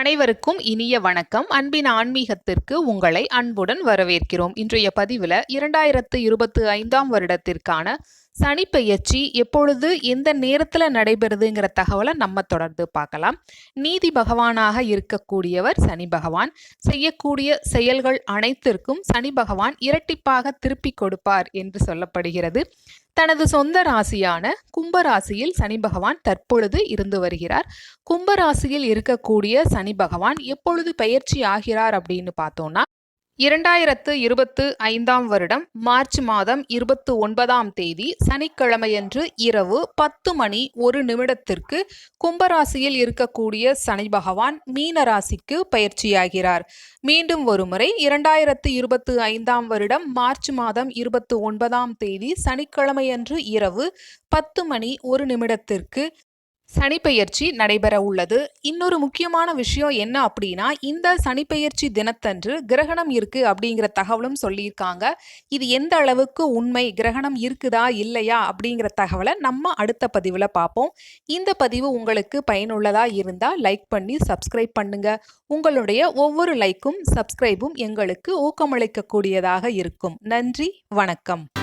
அனைவருக்கும் இனிய வணக்கம். அன்பின் ஆன்மீகத்திற்கு உங்களை அன்புடன் வரவேற்கிறோம். இன்றைய பதிவில் இரண்டாயிரத்து இருபத்தி ஐந்தாம் வருடத்திற்கான சனிப்பெயர்ச்சி எப்பொழுது எந்த நேரத்தில் நடைபெறுதுங்கிற தகவலை நம்ம தொடர்ந்து பார்க்கலாம். நீதி பகவானாக இருக்கக்கூடியவர் சனி பகவான். செய்யக்கூடிய செயல்கள் அனைத்திற்கும் சனி பகவான் இரட்டிப்பாக திருப்பி கொடுப்பார் என்று சொல்லப்படுகிறது. தனது சொந்த ராசியான கும்பராசியில் சனி பகவான் தற்பொழுது இருந்து வருகிறார். கும்பராசியில் இருக்கக்கூடிய சனி பகவான் எப்பொழுது பயிற்சி ஆகிறார் அப்படின்னு பார்த்தோம்னா இரண்டாயிரத்து இருபத்து ஐந்தாம் வருடம் மார்ச் மாதம் இருபத்து ஒன்பதாம் தேதி சனிக்கிழமையன்று இரவு பத்து மணி ஒரு நிமிடத்திற்கு கும்பராசியில் இருக்கக்கூடிய சனி பகவான் மீன ராசிக்கு பயிற்சியாகிறார். மீண்டும் ஒருமுறை இரண்டாயிரத்து இருபத்து ஐந்தாம் வருடம் மார்ச் மாதம் இருபத்து ஒன்பதாம் தேதி சனிக்கிழமையன்று இரவு பத்து மணி ஒரு நிமிடத்திற்கு சனிப்பெயர்ச்சி நடைபெற உள்ளது. இன்னொரு முக்கியமான விஷயம் என்ன அப்படின்னா இந்த சனிப்பெயர்ச்சி தினத்தன்று கிரகணம் இருக்குது அப்படிங்கிற தகவலும் சொல்லியிருக்காங்க. இது எந்த அளவுக்கு உண்மை கிரகணம் இருக்குதா இல்லையா அப்படிங்கிற தகவலை நம்ம அடுத்த பதிவில் பார்ப்போம். இந்த பதிவு உங்களுக்கு பயனுள்ளதாக இருந்தால் லைக் பண்ணி சப்ஸ்கிரைப் பண்ணுங்க. உங்களுடைய ஒவ்வொரு லைக்கும் சப்ஸ்கிரைபும் எங்களுக்கு ஊக்கமளிக்கக்கூடியதாக இருக்கும். நன்றி வணக்கம்.